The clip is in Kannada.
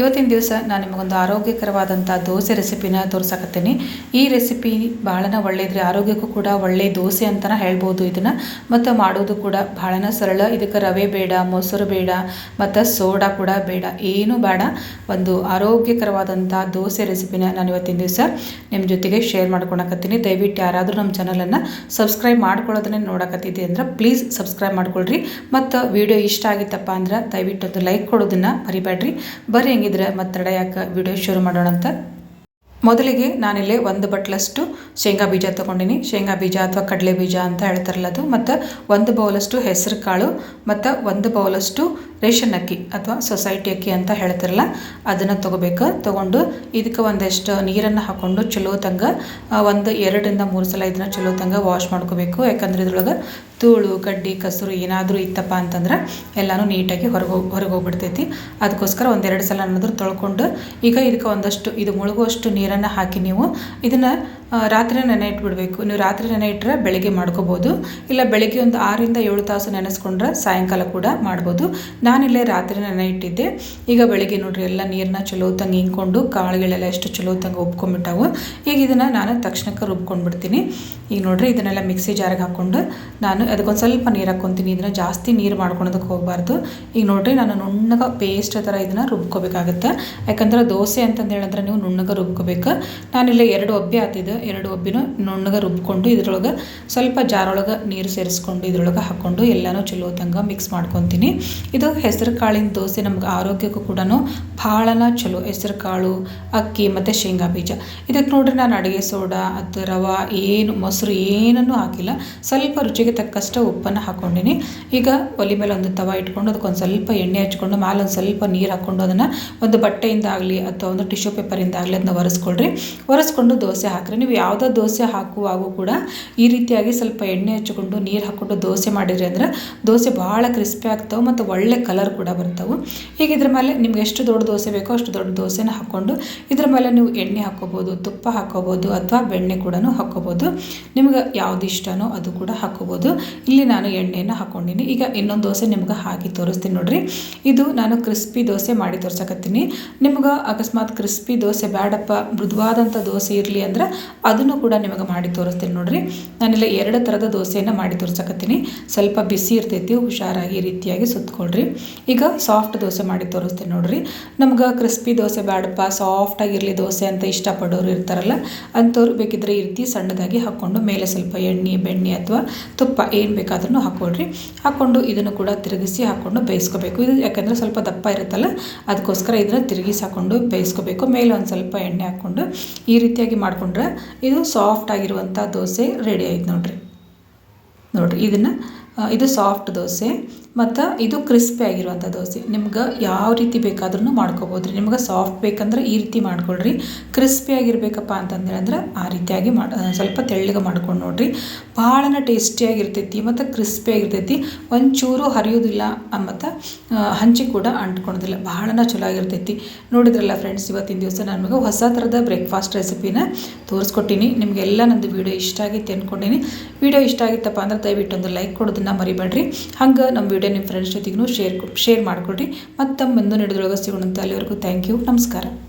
ಇವತ್ತಿನ ದಿವಸ ನಾನು ನಿಮಗೊಂದು ಆರೋಗ್ಯಕರವಾದಂಥ ದೋಸೆ ರೆಸಿಪಿನ ತೋರ್ಸಕತ್ತೀನಿ. ಈ ರೆಸಿಪಿ ಭಾಳನ ಒಳ್ಳೆಯದ್ರಿ ಆರೋಗ್ಯಕ್ಕೂ ಕೂಡ ಒಳ್ಳೆ ದೋಸೆ ಅಂತಲೇ ಹೇಳ್ಬೋದು ಇದನ್ನು. ಮತ್ತು ಮಾಡೋದು ಕೂಡ ಭಾಳನ ಸರಳ. ಇದಕ್ಕೆ ರವೆ ಬೇಡ, ಮೊಸರು ಬೇಡ, ಮತ್ತು ಸೋಡಾ ಕೂಡ ಬೇಡ. ಏನೂ ಬೇಡ. ಒಂದು ಆರೋಗ್ಯಕರವಾದಂಥ ದೋಸೆ ರೆಸಿಪಿನ ನಾನು ಇವತ್ತಿನ ದಿವಸ ನಿಮ್ಮ ಜೊತೆಗೆ ಶೇರ್ ಮಾಡ್ಕೊಳಕತ್ತೀನಿ. ದಯವಿಟ್ಟು ಯಾರಾದರೂ ನಮ್ಮ ಚಾನಲನ್ನು ಸಬ್ಸ್ಕ್ರೈಬ್ ಮಾಡ್ಕೊಳ್ಳೋದನ್ನೇ ನೋಡಕತ್ತಿದ್ದೆ ಅಂದ್ರೆ ಪ್ಲೀಸ್ ಸಬ್ಸ್ಕ್ರೈಬ್ ಮಾಡ್ಕೊಳ್ರಿ. ಮತ್ತು ವಿಡಿಯೋ ಇಷ್ಟ ಆಗಿತ್ತಪ್ಪ ಅಂದ್ರೆ ದಯವಿಟ್ಟು ಒಂದು ಲೈಕ್ ಕೊಡೋದನ್ನು ಮರಿಬೇಡ್ರಿ. ಬರ್ರಿ ಹೆಂಗಿದ್ರೆ ಮತ್ತೆ ಯಾಕೆ ವಿಡಿಯೋ ಶುರು ಮಾಡೋಣ ಅಂತ ಮೊದಲಿಗೆ ನಾನಿಲ್ಲಿ ಒಂದು ಬಟ್ಲಷ್ಟು ಶೇಂಗಾ ಬೀಜ ತೊಗೊಂಡಿನಿ. ಶೇಂಗಾ ಬೀಜ ಅಥವಾ ಕಡಲೆ ಬೀಜ ಅಂತ ಹೇಳ್ತಾರಲ್ಲ ಅದು. ಮತ್ತು ಒಂದು ಬೌಲಷ್ಟು ಹೆಸರು ಕಾಳು ಮತ್ತು ಒಂದು ಬೌಲಷ್ಟು ರೇಷನ್ ಅಕ್ಕಿ ಅಥವಾ ಸೊಸೈಟಿ ಅಕ್ಕಿ ಅಂತ ಹೇಳ್ತಾರಲ್ಲ, ಅದನ್ನು ತೊಗೋಬೇಕು. ತೊಗೊಂಡು ಇದಕ್ಕೆ ಒಂದಷ್ಟು ನೀರನ್ನು ಹಾಕ್ಕೊಂಡು ಚಲೋ ತಂಗ ಒಂದು ಎರಡರಿಂದ ಮೂರು ಸಲ ಇದನ್ನು ಚಲೋ ತಂಗ ವಾಶ್ ಮಾಡ್ಕೋಬೇಕು. ಯಾಕಂದ್ರೆ ಇದ್ರೊಳಗೆ ಧೂಳು, ಕಡ್ಡಿ, ಕಸರು ಏನಾದರೂ ಇತ್ತಪ್ಪ ಅಂತಂದ್ರೆ ಎಲ್ಲನೂ ನೀಟಾಗಿ ಹೊರಗೆ ಹೊರಗೆ ಹೋಗ್ಬಿಡ್ತೈತಿ ಅದಕ್ಕೋಸ್ಕರ ಒಂದೆರಡು ಸಲ ಅನ್ನೋದ್ರ ತೊಳ್ಕೊಂಡು ಈಗ ಇದಕ್ಕೆ ಒಂದಷ್ಟು, ಇದು ಮುಳುಗುವಷ್ಟು ನೀರನ್ನು ಹಾಕಿ ನೀವು ಇದನ್ನು ರಾತ್ರಿ ನೆನೆ ಇಟ್ಬಿಡ್ಬೇಕು. ನೀವು ರಾತ್ರಿ ನೆನೆ ಇಟ್ಟರೆ ಬೆಳಗ್ಗೆ ಮಾಡ್ಕೋಬೋದು. ಇಲ್ಲ ಬೆಳಗ್ಗೆ ಒಂದು ಆರರಿಂದ ಏಳು ತಾಸು ನೆನೆಸ್ಕೊಂಡ್ರೆ ಸಾಯಂಕಾಲ ಕೂಡ ಮಾಡ್ಬೋದು. ನಾನಿಲ್ಲೇ ರಾತ್ರಿ ನೆನೆ ಇಟ್ಟಿದ್ದೆ. ಈಗ ಬೆಳಗ್ಗೆ ನೋಡ್ರಿ, ಎಲ್ಲ ನೀರನ್ನ ಚಲೋ ತಂಗೆ ಹಿಂಕೊಂಡು ಕಾಳುಗಳೆಲ್ಲ ಎಷ್ಟು ಚಲೋ ತಂಗ ಒಪ್ಕೊಂಡ್ಬಿಟ್ಟಾವು ಈಗ ಇದನ್ನು ನಾನು ತಕ್ಷಣಕ್ಕೆ ರುಬ್ಕೊಂಡ್ಬಿಡ್ತೀನಿ. ಈಗ ನೋಡ್ರಿ, ಇದನ್ನೆಲ್ಲ ಮಿಕ್ಸಿ ಜಾರಿಗೆ ಹಾಕ್ಕೊಂಡು ನಾನು ಅದಕ್ಕೊಂದು ಸ್ವಲ್ಪ ನೀರು ಹಾಕ್ಕೊತೀನಿ. ಇದನ್ನು ಜಾಸ್ತಿ ನೀರು ಮಾಡ್ಕೊಳೋದಕ್ಕೆ ಹೋಗಬಾರ್ದು. ಈಗ ನೋಡ್ರಿ, ನಾನು ನುಣ್ಣಗ ಪೇಸ್ಟ್ ಥರ ಇದನ್ನು ರುಬ್ಕೋಬೇಕಾಗುತ್ತೆ. ಯಾಕಂದ್ರೆ ದೋಸೆ ಅಂತಂದು ಹೇಳಿದ್ರೆ ನೀವು ನುಣ್ಣಗೆ ರುಬ್ಕೋಬೇಕು. ನಾನಿಲ್ಲ ಎರಡು ಒಬ್ಬೆ ಹಾತಿದ್ದೆ ಎರಡು ಒಬ್ಬಿನ ನುಣ್ಣಗೆ ರುಬ್ಕೊಂಡು ಇದ್ರೊಳಗೆ ಸ್ವಲ್ಪ ಜಾರೊಳಗೆ ನೀರು ಸೇರಿಸ್ಕೊಂಡು ಇದ್ರೊಳಗೆ ಹಾಕ್ಕೊಂಡು ಎಲ್ಲನೂ ಚಲೋ ತಂಗ ಮಿಕ್ಸ್ ಮಾಡ್ಕೊತೀನಿ. ಇದು ಹೆಸರು ಕಾಳಿನ ದೋಸೆ ನಮ್ಗೆ ಆರೋಗ್ಯಕ್ಕೂ ಕೂಡ ಭಾಳನ ಚಲೋ. ಹೆಸರು ಕಾಳು ಅಕ್ಕಿ ಮತ್ತು ಶೇಂಗಾ ಬೀಜ. ಇದಕ್ಕೆ ನೋಡ್ರಿ ನಾನು ಅಡುಗೆ ಸೋಡಾ, ಅದು ರವೆ, ಏನು ಮೊಸರು ಏನನ್ನೂ ಹಾಕಿಲ್ಲ. ಸ್ವಲ್ಪ ರುಚಿಗೆ ತಕ್ಕಷ್ಟು ಉಪ್ಪನ್ನು ಹಾಕ್ಕೊಂಡಿನಿ ಈಗ ಒಲೆ ಮೇಲೆ ಒಂದು ತವ ಇಟ್ಕೊಂಡು ಅದಕ್ಕೊಂದು ಸ್ವಲ್ಪ ಎಣ್ಣೆ ಹಚ್ಕೊಂಡು ಮೇಲೆ ಒಂದು ಸ್ವಲ್ಪ ನೀರು ಹಾಕ್ಕೊಂಡು ಅದನ್ನು ಒಂದು ಬಟ್ಟೆಯಿಂದ ಆಗಲಿ ಅಥವಾ ಒಂದು ಟಿಶ್ಯೂ ಪೇಪರಿಂದ ಆಗಲಿ ಅದನ್ನ ಒರೆಸ್ಕೊಳ್ರಿ. ಒರೆಸ್ಕೊಂಡು ದೋಸೆ ಹಾಕ್ರಿ. ನೀವು ಯಾವುದೋ ದೋಸೆ ಹಾಕುವಾಗೂ ಕೂಡ ಈ ರೀತಿಯಾಗಿ ಸ್ವಲ್ಪ ಎಣ್ಣೆ ಹಚ್ಕೊಂಡು ನೀರು ಹಾಕ್ಕೊಂಡು ದೋಸೆ ಮಾಡಿದ್ರಿ ಅಂದ್ರೆ ದೋಸೆ ಭಾಳ ಕ್ರಿಸ್ಪಿ ಆಗ್ತಾವೆ ಮತ್ತು ಒಳ್ಳೆ ಕಲರ್ ಕೂಡ ಬರ್ತಾವೆ. ಈಗ ಇದ್ರ ಮೇಲೆ ನಿಮ್ಗೆ ಎಷ್ಟು ದೊಡ್ಡ ದೋಸೆ ಬೇಕೋ ಅಷ್ಟು ದೊಡ್ಡ ದೋಸೆನ ಹಾಕ್ಕೊಂಡು ಇದ್ರ ಮೇಲೆ ನೀವು ಎಣ್ಣೆ ಹಾಕ್ಕೋಬೋದು, ತುಪ್ಪ ಹಾಕ್ಕೋಬೋದು ಅಥವಾ ಬೆಣ್ಣೆ ಕೂಡ ಹಾಕ್ಕೋಬೋದು. ನಿಮ್ಗೆ ಯಾವ್ದು ಇಷ್ಟನೋ ಅದು ಕೂಡ ಹಾಕ್ಕೋಬೋದು. ಇಲ್ಲಿ ನಾನು ಎಣ್ಣೆಯನ್ನು ಹಾಕ್ಕೊಂಡಿನಿ ಈಗ ಇನ್ನೊಂದು ದೋಸೆ ನಿಮ್ಗೆ ಹಾಕಿ ತೋರಿಸ್ತೀನಿ ನೋಡ್ರಿ. ಇದು ನಾನು ಕ್ರಿಸ್ಪಿ ದೋಸೆ ಮಾಡಿ ತೋರ್ಸಕತ್ತೀನಿ. ನಿಮ್ಗೆ ಅಕಸ್ಮಾತ್ ಕ್ರಿಸ್ಪಿ ದೋಸೆ ಬೇಡಪ್ಪ ಮೃದುವಾದಂಥ ದೋಸೆ ಇರಲಿ ಅಂದ್ರೆ ಅದನ್ನು ಕೂಡ ನಿಮಗೆ ಮಾಡಿ ತೋರಿಸ್ತೀನಿ ನೋಡ್ರಿ. ನಾನೆಲ್ಲ ಎರಡು ಥರದ ದೋಸೆಯನ್ನು ಮಾಡಿ ತೋರಿಸಕತ್ತೀನಿ. ಸ್ವಲ್ಪ ಬಿಸಿ ಇರ್ತೈತಿ, ಹುಷಾರಾಗಿ ರೀತಿಯಾಗಿ ಸುತ್ಕೊಳ್ರಿ. ಈಗ ಸಾಫ್ಟ್ ದೋಸೆ ಮಾಡಿ ತೋರಿಸ್ತೀನಿ ನೋಡ್ರಿ. ನಮ್ಗೆ ಕ್ರಿಸ್ಪಿ ದೋಸೆ ಬೇಡಪ್ಪ ಸಾಫ್ಟಾಗಿರಲಿ ದೋಸೆ ಅಂತ ಇಷ್ಟಪಡೋರು ಇರ್ತಾರಲ್ಲ, ಅಂಥವ್ರು ಬೇಕಿದ್ರೆ ಈ ರೀತಿ ಸಣ್ಣದಾಗಿ ಹಾಕ್ಕೊಂಡು ಮೇಲೆ ಸ್ವಲ್ಪ ಎಣ್ಣೆ, ಬೆಣ್ಣೆ ಅಥವಾ ತುಪ್ಪ ಏನು ಬೇಕಾದ್ರೂ ಹಾಕ್ಕೊಳ್ರಿ ಹಾಕ್ಕೊಂಡು ಇದನ್ನು ಕೂಡ ತಿರುಗಿಸಿ ಹಾಕ್ಕೊಂಡು ಬೇಯಿಸ್ಕೋಬೇಕು. ಇದು ಯಾಕಂದರೆ ಸ್ವಲ್ಪ ದಪ್ಪ ಇರುತ್ತಲ್ಲ, ಅದಕ್ಕೋಸ್ಕರ ಇದನ್ನು ತಿರುಗಿಸಿ ಹಾಕ್ಕೊಂಡು ಬೇಯಿಸ್ಕೋಬೇಕು. ಮೇಲೆ ಒಂದು ಸ್ವಲ್ಪ ಎಣ್ಣೆ ಹಾಕ್ಕೊಂಡು ಈ ರೀತಿಯಾಗಿ ಮಾಡಿಕೊಂಡ್ರೆ ಇದು ಸಾಫ್ಟ್ ಆಗಿರುವಂಥ ದೋಸೆ ರೆಡಿ ಆಯ್ತು ನೋಡ್ರಿ. ನೋಡ್ರಿ ಇದನ್ನು ಇದು ಸಾಫ್ಟ್ ದೋಸೆ, ಮತ್ತು ಇದು ಕ್ರಿಸ್ಪಿ ಆಗಿರುವಂಥ ದೋಸೆ. ನಿಮ್ಗೆ ಯಾವ ರೀತಿ ಬೇಕಾದ್ರೂ ಮಾಡ್ಕೋಬೋದು ರೀ ನಿಮ್ಗೆ ಸಾಫ್ಟ್ ಬೇಕಂದ್ರೆ ಈ ರೀತಿ ಮಾಡ್ಕೊಳ್ರಿ. ಕ್ರಿಸ್ಪಿ ಆಗಿರಬೇಕಪ್ಪ ಅಂತಂದ್ರೆ ಅಂದ್ರೆ ಆ ರೀತಿಯಾಗಿ ಮಾಡಿ ಸ್ವಲ್ಪ ತೆಳ್ಳಗೆ ಮಾಡ್ಕೊಂಡು ನೋಡ್ರಿ. ಭಾಳನ ಟೇಸ್ಟಿಯಾಗಿರ್ತೈತಿ ಮತ್ತು ಕ್ರಿಸ್ಪಿ ಆಗಿರ್ತೈತಿ. ಒಂಚೂರು ಹರಿಯೋದಿಲ್ಲ ಮತ್ತು ಹಂಚಿ ಕೂಡ ಅಂಟ್ಕೊಳೋದಿಲ್ಲ. ಭಾಳನ ಚಲೋ ಆಗಿರ್ತೈತಿ. ನೋಡಿದ್ರಲ್ಲ ಫ್ರೆಂಡ್ಸ್ ಇವತ್ತಿನ ದಿವಸ ನಾನು ನಿಮಗೆ ಹೊಸ ಥರದ ಬ್ರೇಕ್ಫಾಸ್ಟ್ ರೆಸಿಪಿನ ತೋರಿಸ್ಕೊಟ್ಟಿನಿ. ನಿಮಗೆಲ್ಲ ನಂದು ವಿಡಿಯೋ ಇಷ್ಟ ಆಗಿತ್ತು ಅಂದ್ಕೊಂಡಿನಿ ವಿಡಿಯೋ ಇಷ್ಟ ಆಗಿತ್ತಪ್ಪ ಅಂದ್ರೆ ದಯವಿಟ್ಟು ಒಂದು ಲೈಕ್ ಕೊಡೋದನ್ನ ಮರಿಬೇಡ್ರಿ. ಹಂಗೆ ನಮ್ಮ ವಿಡಿಯೋ ನಿಮ್ಮ ಫ್ರೆಂಡ್ಸ್ ಜೊತೆಗೂ ಶೇರ್ ಶೇರ್ ಮಾಡಿಕೊಡ್ರಿ. ಮತ್ತು ಮುಂದೆ ನಡೆದೊಳಗೆ ಸಿಗೋಣಂತ ಅಲ್ಲಿವರೆಗೂ ಥ್ಯಾಂಕ್ ಯು ನಮಸ್ಕಾರ.